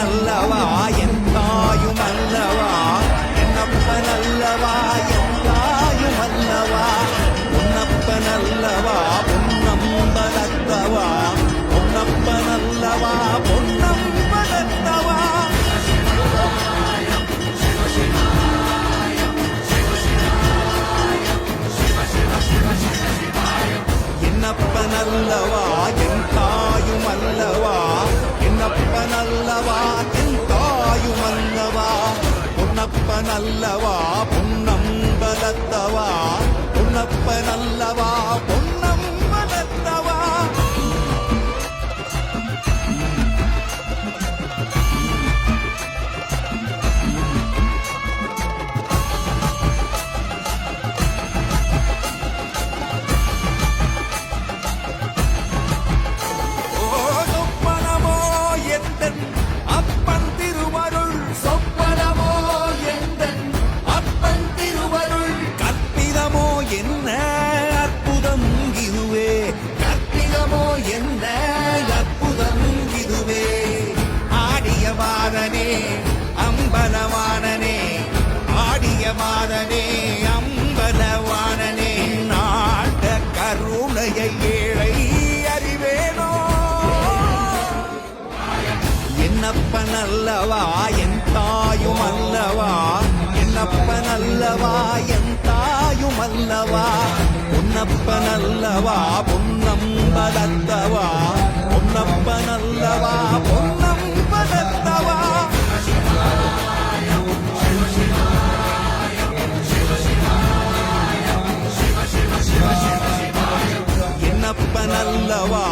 நல்லவா? என் தாயும் அல்லவா? என்னப்ப நல்லவா என் தாயும் அல்லவா? உன்னப்ப நல்லவா பொன்னம்பலத்தவா பொன்னப்பனல்லவா பொன்னம்பலத்தவா என்னப்பனல்லவா என் தாயும் அல்லவா? என்னப்ப நல்லவா அல்லவா? அம்பலவானனே ஆடிய மாதனே அம்பலவானனே நாட்ட கருணையை ஏழை அறிவேனோ? என்னப்பன் அல்லவா என் தாயும் அல்லவா? என்னப்பன் அல்லவா என் தாயும் அல்லவா? பொன்னப்பன் அல்லவா பொன்னம்பலத்தவா பொன்னப்பன் அல்லவா